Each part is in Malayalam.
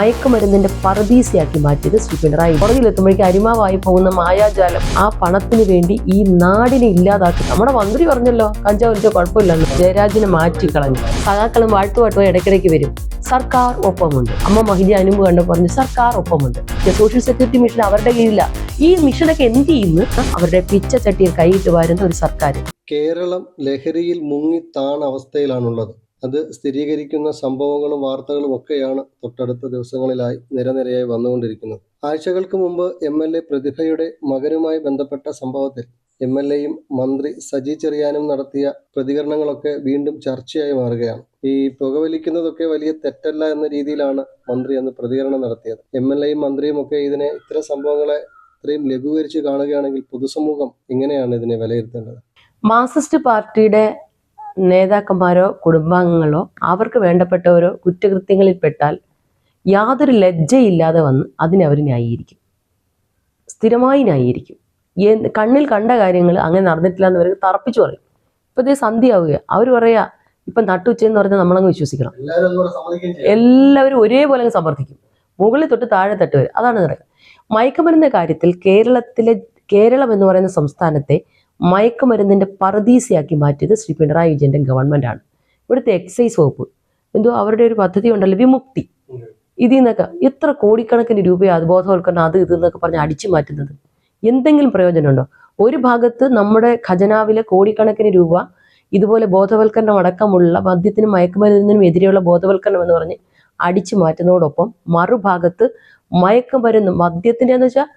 മയക്കുമരുന്നിന്റെ പറദീസയാക്കി മാറ്റിയത് ശ്രീ പിണറായി. പുറകിലെത്തുമ്പോഴേക്ക് അരിമാവായി പോകുന്ന മായാജാലം ആ പണത്തിന് വേണ്ടി ഈ നാടിനെ ഇല്ലാതാക്കി. നമ്മുടെ മന്ത്രി പറഞ്ഞല്ലോ കഞ്ചാവ് വലിച്ച കുഴപ്പമില്ലെന്ന്. ജയരാജിനെ മാറ്റിക്കളഞ്ഞു. സഖാക്കളും വാഴ്ത്തുപാട്ടും ഇടയ്ക്കിടയ്ക്ക് വരും. സർക്കാർ ഒപ്പമുണ്ട്. അമ്മ മഹിജ അനുമ്പ് കണ്ടു പറഞ്ഞു സർക്കാർ ഒപ്പമുണ്ട്. സോഷ്യൽ സെക്യൂരിറ്റി മിഷൻ അവരുടെ കീഴില ഈ മിഷനൊക്കെ എന്ത് ചെയ്യുന്നു? അവരുടെ പിച്ച ചട്ടിയിൽ കൈയിട്ട് വരുന്ന ഒരു സർക്കാർ കേരളം ലഹരിയിൽ മുങ്ങി താണ അവസ്ഥയിലാണുള്ളത്. അത് സ്ഥിരീകരിക്കുന്ന സംഭവങ്ങളും വാർത്തകളും ഒക്കെയാണ് തൊട്ടടുത്ത ദിവസങ്ങളിലായി നിരനിരയായി വന്നുകൊണ്ടിരിക്കുന്നത്. ആഴ്ചകൾക്ക് മുമ്പ് എം എൽ എ പ്രതിഭയുടെ മകനുമായി ബന്ധപ്പെട്ട സംഭവത്തിൽ എം എൽ എയും മന്ത്രി സജി ചെറിയാനും നടത്തിയ പ്രതികരണങ്ങളൊക്കെ വീണ്ടും ചർച്ചയായി മാറുകയാണ്. ഈ പുകവലിക്കുന്നതൊക്കെ വലിയ തെറ്റല്ല എന്ന രീതിയിലാണ് മന്ത്രി അന്ന് പ്രതികരണം നടത്തിയത്. എം എൽ എയും മന്ത്രിയും ഒക്കെ ഇതിനെ ഇത്തരം സംഭവങ്ങളെ ഇത്രയും ലഘൂകരിച്ച് കാണുകയാണെങ്കിൽ പൊതുസമൂഹം എങ്ങനെയാണ് ഇതിനെ വിലയിരുത്തേണ്ടത്. മാർക്സിസ്റ്റ് പാർട്ടിയുടെ നേതാക്കന്മാരോ കുടുംബാംഗങ്ങളോ അവർക്ക് വേണ്ടപ്പെട്ടവരോ കുറ്റകൃത്യങ്ങളിൽ പെട്ടാൽ യാതൊരു ലജ്ജയില്ലാതെ വന്ന് അതിനെ അവർ ന്യായീകരിക്കും. സ്ഥിരമായി ന്യായീകരിക്കും. കണ്ണിൽ കണ്ട കാര്യങ്ങൾ അങ്ങനെ നടന്നിട്ടില്ല എന്ന് പറയുന്നത് തറപ്പിച്ചു പറയും. ഇപ്പൊ ഇതേ സന്ധ്യയാവുക അവർ പറയാ ഇപ്പം നട്ടുച്ചെന്ന് പറഞ്ഞാൽ നമ്മളങ്ങ് വിശ്വസിക്കണം. എല്ലാവരും ഒരേപോലെ അങ്ങ് സമർത്ഥിക്കും. മുകളിൽ തൊട്ട് താഴെ തട്ട് വരെ അതാണ് നടക്കുക. മയക്കുമരുന്ന കാര്യത്തിൽ കേരളത്തിലെ കേരളം എന്ന് പറയുന്ന സംസ്ഥാനത്തെ മയക്കുമരുന്നിന്റെ പറദീസയാക്കി മാറ്റിയത് ശ്രീ പിണറായി വിജയന്റെ ഗവൺമെന്റാണ് ഇവിടുത്തെ എക്സൈസ് വകുപ്പ്. എന്തോ അവരുടെ ഒരു പദ്ധതി ഉണ്ടല്ലോ വിമുക്തി. ഇതിൽ നിന്നൊക്കെ എത്ര കോടിക്കണക്കിന് രൂപയാണ് അത് ബോധവൽക്കരണം അത് ഇത് എന്നൊക്കെ പറഞ്ഞ് അടിച്ചു മാറ്റുന്നത്. എന്തെങ്കിലും പ്രയോജനമുണ്ടോ? ഒരു ഭാഗത്ത് നമ്മുടെ ഖജനാവിലെ കോടിക്കണക്കിന് രൂപ ഇതുപോലെ ബോധവൽക്കരണം അടക്കമുള്ള മദ്യത്തിനും മയക്കുമരുന്നിനും എതിരെയുള്ള ബോധവൽക്കരണം എന്ന് പറഞ്ഞ് അടിച്ചു മാറ്റുന്നതോടൊപ്പം മറുഭാഗത്ത് മയക്കുമരുന്ന് മദ്യത്തിന്റെ എന്ന് വെച്ചാൽ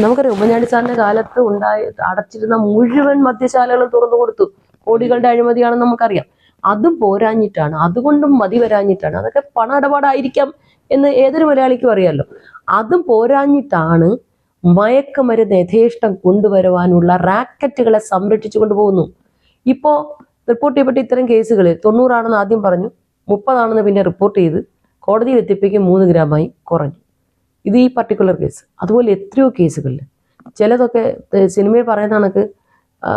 നമുക്കറിയാം ഉമ്മൻചാണ്ടി സാറിന്റെ കാലത്ത് ഉണ്ടായി അടച്ചിരുന്ന മുഴുവൻ മദ്യശാലകളും തുറന്നു കൊടുത്തു. കോടികളുടെ അഴിമതിയാണെന്ന് നമുക്കറിയാം. അതും പോരാഞ്ഞിട്ടാണ്. അതുകൊണ്ടും മതി വരാഞ്ഞിട്ടാണ്. അതൊക്കെ പണ ഇടപാടായിരിക്കാം എന്ന് ഏതൊരു മലയാളിക്കും അറിയാമല്ലോ അതും പോരാഞ്ഞിട്ടാണ് മയക്കുമരുന്ന് യഥേഷ്ടം കൊണ്ടുവരുവാനുള്ള റാക്കറ്റുകളെ സംരക്ഷിച്ചു കൊണ്ടുപോകുന്നു. ഇപ്പോ റിപ്പോർട്ട് ചെയ്യപ്പെട്ട ഇത്തരം കേസുകളിൽ തൊണ്ണൂറാണെന്ന് ആദ്യം പറഞ്ഞു മുപ്പതാണെന്ന് പിന്നെ റിപ്പോർട്ട് ചെയ്ത് കോടതിയിൽ എത്തിപ്പിക്കും മൂന്ന് ഗ്രാമായി കുറഞ്ഞു. ഇത് ഈ പർട്ടിക്കുലർ കേസ് അതുപോലെ എത്രയോ കേസുകളിൽ ചിലതൊക്കെ സിനിമയിൽ പറയുന്ന കണക്ക്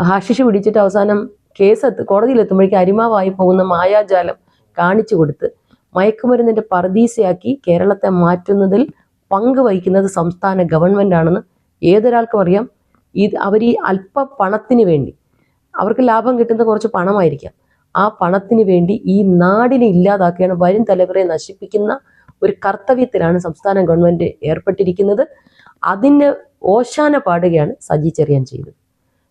ഹാഷിഷ് പിടിച്ചിട്ട് അവസാനം കേസ് എത്ത് കോടതിയിൽ എത്തുമ്പോഴേക്കും അരിമാവായി പോകുന്ന മായാജാലം കാണിച്ചു കൊടുത്ത് മയക്കുമരുന്നിന്റെ പർദീസയാക്കി കേരളത്തെ മാറ്റുന്നതിൽ പങ്ക് വഹിക്കുന്നത് സംസ്ഥാന ഗവൺമെന്റ് ആണെന്ന് ഏതൊരാൾക്കും അറിയാം. ഇത് അവർ ഈ അല്പ പണത്തിന് വേണ്ടി അവർക്ക് ലാഭം കിട്ടുന്ന കുറച്ച് പണമായിരിക്കാം. ആ പണത്തിന് വേണ്ടി ഈ നാടിനെ ഇല്ലാതാക്കുകയാണ് വരും തലമുറയെ നശിപ്പിക്കുന്ന ഒരു കർത്തവ്യത്തിലാണ് സംസ്ഥാന ഗവൺമെന്റ് ഏർപ്പെട്ടിരിക്കുന്നത്. അതിന് ഓശാന പാടുകയാണ് സജി ചെറിയാൻ ചെയ്തത്.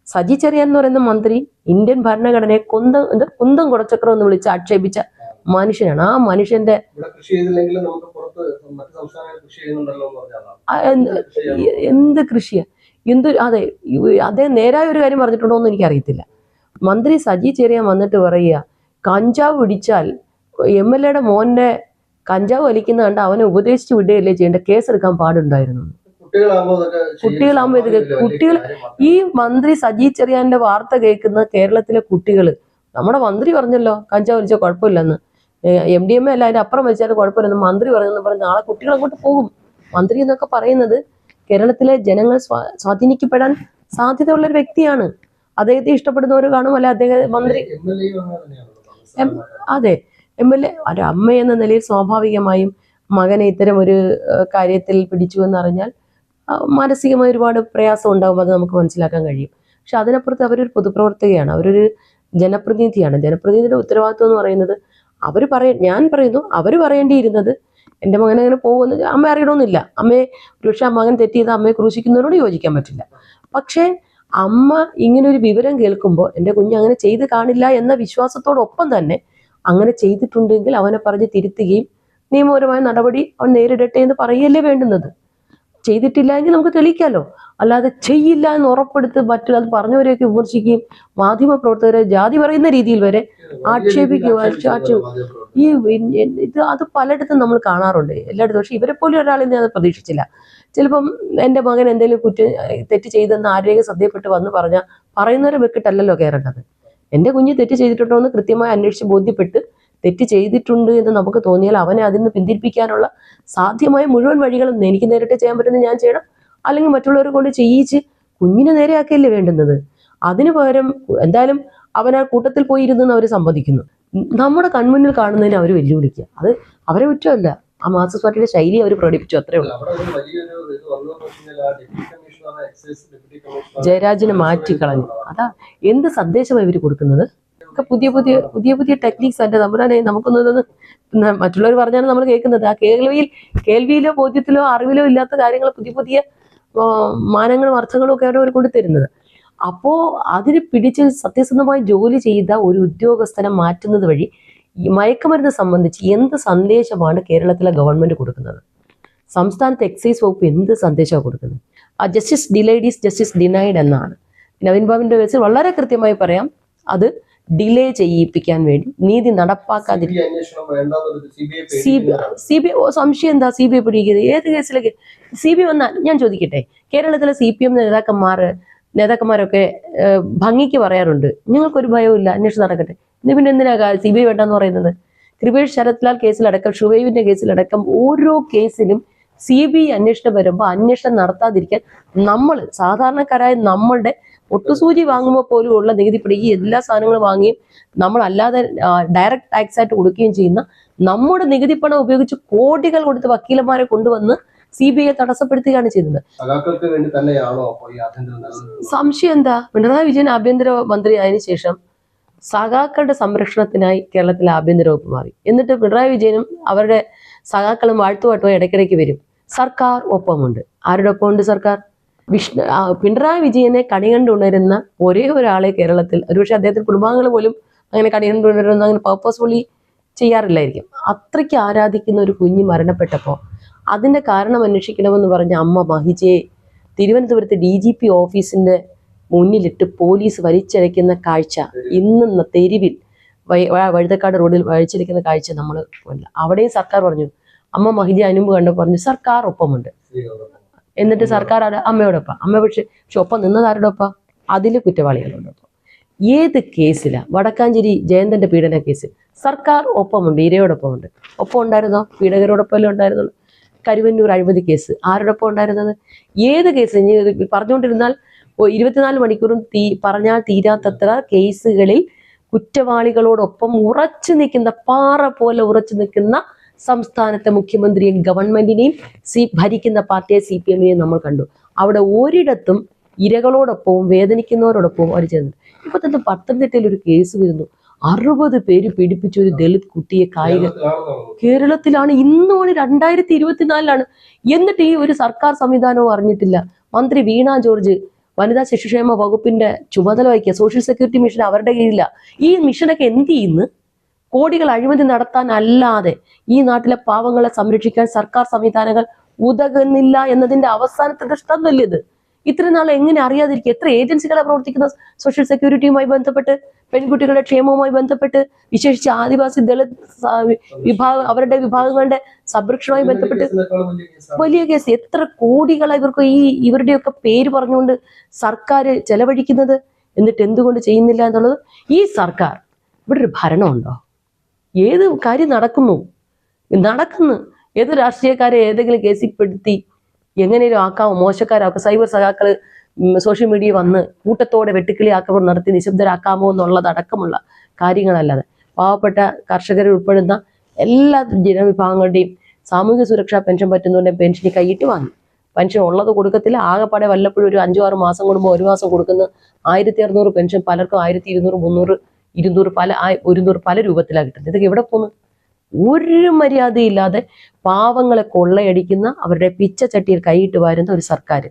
സജി ചെറിയാൻ എന്ന് പറയുന്ന മന്ത്രി ഇന്ത്യൻ ഭരണഘടനയെ കുന്തം എന്താ കുന്തം കുടച്ചക്രം എന്ന് വിളിച്ച് ആക്ഷേപിച്ച മനുഷ്യനാണ്. ആ മനുഷ്യന്റെ എന്ത് കൃഷി എന്ത് കൃഷിയാ? എന്ത് അതെ അദ്ദേഹം നേരായ ഒരു കാര്യം പറഞ്ഞിട്ടുണ്ടോ എന്ന് എനിക്കറിയത്തില്ല. മന്ത്രി സജി ചെറിയാൻ വന്നിട്ട് പറയുക കഞ്ചാവ് പിടിച്ചാൽ എം എൽ എയുടെ മോന്റെ കഞ്ചാവ് വലിക്കുന്ന കണ്ട് അവനെ ഉപദേശിച്ച് വിടുകയല്ലേ ചെയ്യേണ്ട കേസെടുക്കാൻ പാടുണ്ടായിരുന്നു. കുട്ടികളാകുമ്പോൾ? വലിയ കുട്ടികൾ ഈ മന്ത്രി സജി ചെറിയാന്റെ വാർത്ത കേൾക്കുന്ന കേരളത്തിലെ കുട്ടികൾ നമ്മുടെ മന്ത്രി പറഞ്ഞല്ലോ കഞ്ചാവ് വലിച്ച കുഴപ്പമില്ലെന്ന്. എം ഡി എം എ അല്ല അതിന്റെ അപ്പുറം വലിച്ചാലും കുഴപ്പമില്ലെന്ന് മന്ത്രി പറഞ്ഞെന്ന് പറഞ്ഞ് നാളെ കുട്ടികൾ അങ്ങോട്ട് പോകും. മന്ത്രി എന്നൊക്കെ പറയുന്നത് കേരളത്തിലെ ജനങ്ങൾ സ്വാധീനിക്കപ്പെടാൻ സാധ്യതയുള്ള ഒരു വ്യക്തിയാണ്. അദ്ദേഹത്തെ ഇഷ്ടപ്പെടുന്നവർ കാണും അല്ലെ അദ്ദേഹം മന്ത്രി അതെ. എം എൽ എ ഒരു അമ്മ എന്ന നിലയിൽ സ്വാഭാവികമായും മകനെ ഇത്തരം ഒരു കാര്യത്തിൽ പിടിച്ചു എന്നറിഞ്ഞാൽ മാനസികമായി ഒരുപാട് പ്രയാസം ഉണ്ടാകും അത് നമുക്ക് മനസ്സിലാക്കാൻ കഴിയും. പക്ഷെ അതിനപ്പുറത്ത് അവരൊരു പൊതുപ്രവർത്തകയാണ് അവരൊരു ജനപ്രതിനിധിയാണ്. ജനപ്രതിനിധിയുടെ ഉത്തരവാദിത്വം എന്ന് പറയുന്നത് അവർ പറയ ഞാൻ പറയുന്നു അവർ പറയേണ്ടിയിരുന്നത് എന്റെ മകൻ അങ്ങനെ പോകുന്നത് അമ്മ അറിയണമെന്നില്ല. അമ്മയെ ഒരുപക്ഷെ ആ മകൻ തെറ്റ് ചെയ്ത് അമ്മയെ ക്രൂശിക്കുന്നതിനോട് യോജിക്കാൻ പറ്റില്ല. പക്ഷേ അമ്മ ഇങ്ങനെ ഒരു വിവരം കേൾക്കുമ്പോൾ എന്റെ കുഞ്ഞ് അങ്ങനെ ചെയ്ത് കാണില്ല എന്ന വിശ്വാസത്തോടൊപ്പം തന്നെ അങ്ങനെ ചെയ്തിട്ടുണ്ടെങ്കിൽ അവനെ പറഞ്ഞ് തിരുത്തുകയും നിയമപരമായ നടപടി അവൻ നേരിടട്ടെ എന്ന് പറയല്ലേ വേണ്ടുന്നത്? ചെയ്തിട്ടില്ല എങ്കിൽ നമുക്ക് തെളിയിക്കാമല്ലോ അല്ലാതെ ചെയ്യില്ല എന്ന് ഉറപ്പെടുത്ത് മറ്റു അത് പറഞ്ഞവരെയൊക്കെ വിമർശിക്കുകയും മാധ്യമ പ്രവർത്തകരെ ജാതി പറയുന്ന രീതിയിൽ വരെ ആക്ഷേപിക്കുക. ഈ ഇത് അത് പലയിടത്തും നമ്മൾ കാണാറുണ്ട്. എല്ലായിടത്തും. പക്ഷെ ഇവരെ പോലും ഒരാളെ ഞാൻ പ്രതീക്ഷിച്ചില്ല. ചിലപ്പം എന്റെ മകൻ എന്തെങ്കിലും കുറ്റം തെറ്റ് ചെയ്തെന്ന് ആരെയും ശ്രദ്ധയപ്പെട്ട് വന്ന് പറഞ്ഞാൽ പറയുന്നവരെ വെക്കിട്ടല്ലല്ലോ കയറേണ്ടത് എന്റെ കുഞ്ഞ് തെറ്റ് ചെയ്തിട്ടുണ്ടോ എന്ന് കൃത്യമായി അന്വേഷിച്ച് ബോധ്യപ്പെട്ട് തെറ്റ് ചെയ്തിട്ടുണ്ട് എന്ന് നമുക്ക് തോന്നിയാൽ അവനെ അതിൽ നിന്ന് പിന്തിരിപ്പിക്കാനുള്ള സാധ്യമായ മുഴുവൻ വഴികളും എനിക്ക് നേരിട്ട് ചെയ്യാൻ പറ്റുന്നത് ഞാൻ ചെയ്യണം. അല്ലെങ്കിൽ മറ്റുള്ളവരെ കൊണ്ട് ചെയ്യിച്ച് കുഞ്ഞിനെ നേരെയാക്കിയല്ലേ വേണ്ടുന്നത്? അതിനു പകരം എന്തായാലും അവൻ ആ കൂട്ടത്തിൽ പോയി ഇരുന്നെന്ന് അവർ സമ്മതിക്കുന്നു. നമ്മുടെ കൺമുന്നിൽ കാണുന്നതിന് അവർ വെല്ലുവിളിക്കുക. അത് അവരെ കുറ്റമല്ല. ആ മാർക്സിസ്റ്റ് പാർട്ടിയുടെ ശൈലി അവർ പ്രകടിപ്പിച്ചു അത്രേ ഉള്ളൂ. ജയരാജിനെ മാറ്റിക്കളഞ്ഞു. അതാ എന്ത് സന്ദേശമാണ് ഇവർ കൊടുക്കുന്നത്? ഒക്കെ പുതിയ പുതിയ പുതിയ പുതിയ ടെക്നിക്സ് അല്ലെ? നമ്മുടെ നമുക്കൊന്നും മറ്റുള്ളവർ പറഞ്ഞാണ് നമ്മൾ കേൾക്കുന്നത്. ആ കേൾവിയിൽ കേൾവിയിലോ ബോധ്യത്തിലോ അറിവിലോ ഇല്ലാത്ത കാര്യങ്ങൾ പുതിയ പുതിയ മാനങ്ങളും അർത്ഥങ്ങളും ഒക്കെ അവർ കൊണ്ട് തരുന്നത്. അപ്പോ അതിന് പിടിച്ച് സത്യസന്ധമായി ജോലി ചെയ്ത ഒരു ഉദ്യോഗസ്ഥനെ മാറ്റുന്നത് വഴി മയക്കുമരുന്ന് സംബന്ധിച്ച് എന്ത് സന്ദേശമാണ് കേരളത്തിലെ ഗവൺമെന്റ് കൊടുക്കുന്നത്? സംസ്ഥാനത്തെ എക്സൈസ് വകുപ്പ് എന്ത് സന്ദേശമാണ് കൊടുക്കുന്നത്? ആ justice delayed is justice denied എന്നാണ്. നവീൻ ബാബുവിന്റെ കേസിൽ വളരെ കൃത്യമായി പറയാം അത് ഡിലേ ചെയ്യിപ്പിക്കാൻ വേണ്ടി നീതി നടപ്പാക്കാതിരിക്കും സി ബി സംശയം എന്താ സി ബി ഐ പിടിക്കുന്നത്? ഏത് കേസിലേക്ക്? സി ബി വന്നാൽ ഞാൻ ചോദിക്കട്ടെ. കേരളത്തിലെ സി പി എം നേതാക്കന്മാർ നേതാക്കന്മാരൊക്കെ ഭംഗിക്ക് പറയാറുണ്ട്. ഞങ്ങൾക്കൊരു ഭയവുമില്ല അന്വേഷണം നടക്കട്ടെ. ഇന്ന് പിന്നെ എന്തിനാ സി ബി ഐ വേണ്ടെന്ന് പറയുന്നത്? കൃപേഷ് ശരത്ലാൽ കേസിലടക്കം ഷുവൈവിന്റെ കേസിലടക്കം ഓരോ കേസിലും സി ബി ഐ അന്വേഷണം വരുമ്പോൾ അന്വേഷണം നടത്താതിരിക്കാൻ നമ്മൾ സാധാരണക്കാരായ നമ്മളുടെ ഒട്ടുസൂചി വാങ്ങുമ്പോൾ പോലും ഉള്ള നികുതിപ്പടി ഈ എല്ലാ സാധനങ്ങളും വാങ്ങിയും നമ്മൾ അല്ലാതെ ഡയറക്റ്റ് ടാക്സ് ആയിട്ട് കൊടുക്കുകയും ചെയ്യുന്ന നമ്മുടെ നികുതി പണം ഉപയോഗിച്ച് കോടികൾ കൊടുത്ത് വക്കീലന്മാരെ കൊണ്ടുവന്ന് സി ബി ഐ തടസ്സപ്പെടുത്തുകയാണ് ചെയ്യുന്നത്. സംശയം എന്താ? പിണറായി വിജയൻ ആഭ്യന്തര മന്ത്രി ആയതിനു ശേഷം സഖാക്കളുടെ സംരക്ഷണത്തിനായി കേരളത്തിലെ ആഭ്യന്തര വകുപ്പ് മാറി. എന്നിട്ട് പിണറായി വിജയനും അവരുടെ സഖാക്കളും വാഴ്ത്തുവാട്ടുമായി ഇടയ്ക്കിടയ്ക്ക് വരും. സർക്കാർ ഒപ്പമുണ്ട്. ആരുടെ ഒപ്പമുണ്ട് സർക്കാർ? വിഷ്ണു പിണറായി വിജയനെ കണികണ്ടുണരുന്ന ഒരേ ഒരാളെ കേരളത്തിൽ ഒരുപക്ഷെ അദ്ദേഹത്തിന്റെ കുടുംബാംഗങ്ങൾ പോലും അങ്ങനെ കണി കണികണ്ടുണരുന്ന അങ്ങനെ പർപ്പസ്ഫുള്ളി ചെയ്യാറില്ലായിരിക്കും. അത്രയ്ക്ക് ആരാധിക്കുന്ന ഒരു കുഞ്ഞ് മരണപ്പെട്ടപ്പോൾ അതിന്റെ കാരണം അന്വേഷിക്കണമെന്ന് പറഞ്ഞ അമ്മ മഹിജയെ തിരുവനന്തപുരത്ത് ഡി ജി പി ഓഫീസിന്റെ മുന്നിലിട്ട് പോലീസ് വലിച്ചഴയ്ക്കുന്ന കാഴ്ച ഇന്ന് തെരുവിൽ വഴുതക്കാട് റോഡിൽ വലിച്ചടിക്കുന്ന കാഴ്ച നമ്മൾ അവിടെയും സർക്കാർ പറഞ്ഞു അമ്മ മഹിജ അനുമ്പ് കണ്ടു പറഞ്ഞു സർക്കാർ ഒപ്പമുണ്ട്. എന്നിട്ട് സർക്കാർ അമ്മയോടൊപ്പം. അമ്മ പക്ഷെ പക്ഷെ ഒപ്പം നിന്നതാരോടൊപ്പം അതിൽ കുറ്റവാളികളോടൊപ്പം ഏത് കേസിലാണ് വടക്കാഞ്ചേരി ജയന്തന്റെ പീഡന കേസിൽ സർക്കാർ ഒപ്പമുണ്ട് ഇരയോടൊപ്പമുണ്ട്. ഒപ്പം ഉണ്ടായിരുന്നോ? പീഡകരോടൊപ്പം ഉണ്ടായിരുന്നുള്ളൂ. കരുവന്നൂർ അഴിമതി കേസ്. ആരോടൊപ്പം ഉണ്ടായിരുന്നത്? ഏത് കേസ്? പറഞ്ഞുകൊണ്ടിരുന്നാൽ ഇരുപത്തിനാല് മണിക്കൂറും തീ പറഞ്ഞാൽ തീരാത്തത്ര കേസുകളിൽ കുറ്റവാളികളോടൊപ്പം ഉറച്ചു നിൽക്കുന്ന പാറ പോലെ ഉറച്ചു നിൽക്കുന്ന സംസ്ഥാനത്തെ മുഖ്യമന്ത്രിയും ഗവൺമെന്റിനെയും സി ഭരിക്കുന്ന പാർട്ടിയെ സി പി എമ്മിനെയും നമ്മൾ കണ്ടു. അവിടെ ഒരിടത്തും ഇരകളോടൊപ്പവും വേദനിക്കുന്നവരോടൊപ്പവും അവർ ചേർന്നു ഇപ്പൊ തന്നെ പത്തനംതിട്ടയിൽ ഒരു കേസ് വരുന്നു. അറുപത് പേര് പീഡിപ്പിച്ച ഒരു ദളിത് കുട്ടിയെ കായിക കേരളത്തിലാണ് ഇന്നുമാണ് രണ്ടായിരത്തി ഇരുപത്തിനാലിലാണ്. എന്നിട്ട് ഈ ഒരു സർക്കാർ സംവിധാനവും അറിഞ്ഞിട്ടില്ല. മന്ത്രി വീണ ജോർജ് വനിതാ ശിശുക്ഷേമ വകുപ്പിന്റെ ചുമതല വഹിക്കുക സോഷ്യൽ സെക്യൂരിറ്റി മിഷൻ അവരുടെ കീഴിലാണ് ഈ മിഷനൊക്കെ എന്ത് ചെയ്യുന്നു? കോടികൾ അഴിമതി നടത്താൻ അല്ലാതെ ഈ നാട്ടിലെ പാവങ്ങളെ സംരക്ഷിക്കാൻ സർക്കാർ സംവിധാനങ്ങൾ ഉതകുന്നില്ല എന്നതിന്റെ അവസാനത്തെ ദൃഷ്ടാന്തമല്ലേ ഇത്? ഇത്രയും നാൾ എങ്ങനെ അറിയാതിരിക്കും എത്ര ഏജൻസികളെ പ്രവർത്തിക്കുന്ന സോഷ്യൽ സെക്യൂരിറ്റിയുമായി ബന്ധപ്പെട്ട് പെൺകുട്ടികളുടെ ക്ഷേമവുമായി ബന്ധപ്പെട്ട് വിശേഷിച്ച് ആദിവാസി ദളിത് വിഭാഗം അവരുടെ വിഭാഗങ്ങളുടെ സംരക്ഷണവുമായി ബന്ധപ്പെട്ട് വലിയ കേസ്. എത്ര കോടികൾ ഇവർക്ക് ഈ ഇവരുടെയൊക്കെ പേര് പറഞ്ഞുകൊണ്ട് സർക്കാർ ചെലവഴിക്കുന്നത്? എന്നിട്ട് എന്തുകൊണ്ട് ചെയ്യുന്നില്ല എന്നുള്ളത് ഈ സർക്കാർ. ഇവിടെ ഒരു ഭരണമുണ്ടോ? ഏത് കാര്യം നടക്കുന്നു? നടക്കുന്നു. ഏത് രാഷ്ട്രീയക്കാരെ ഏതെങ്കിലും കേസിൽ പെടുത്തി എങ്ങനെയും ആക്കാമോ മോശക്കാരാക്കാം? സൈബർ സഖാക്കൾ സോഷ്യൽ മീഡിയ വന്ന് കൂട്ടത്തോടെ വെട്ടുക്കിളി ആക്രമണം നടത്തി നിശബ്ദരാക്കാമോ എന്നുള്ളതടക്കമുള്ള കാര്യങ്ങളല്ലാതെ പാവപ്പെട്ട കർഷകരെ ഉൾപ്പെടുന്ന എല്ലാ ജനവിഭാഗങ്ങളുടെയും സാമൂഹിക സുരക്ഷാ പെൻഷൻ പറ്റുന്നവരുടെ പെൻഷന് കൈയിട്ട് വാങ്ങി പെൻഷൻ ഉള്ളത് കൊടുക്കത്തില്ല. ആകെപ്പാടെ വല്ലപ്പോഴും ഒരു അഞ്ചോ ആറ് മാസം കൂടുമ്പോൾ ഒരു മാസം കൊടുക്കുന്ന ആയിരത്തി അറുന്നൂറ് പെൻഷൻ പലർക്കും ആയിരത്തി ഇരുന്നൂറ് മുന്നൂറ് ഇരുന്നൂറ് പല ആ ഒരുന്നൂറ് പല രൂപത്തിലാണ് കിട്ടുന്നത്. ഇതൊക്കെ എവിടെ പോകുന്നു ഒരു മര്യാദയില്ലാതെ പാവങ്ങളെ കൊള്ളയടിക്കുന്ന അവരുടെ പിച്ചച്ചട്ടിയിൽ കൈയിട്ട് വാരുന്ന ഒരു സർക്കാർ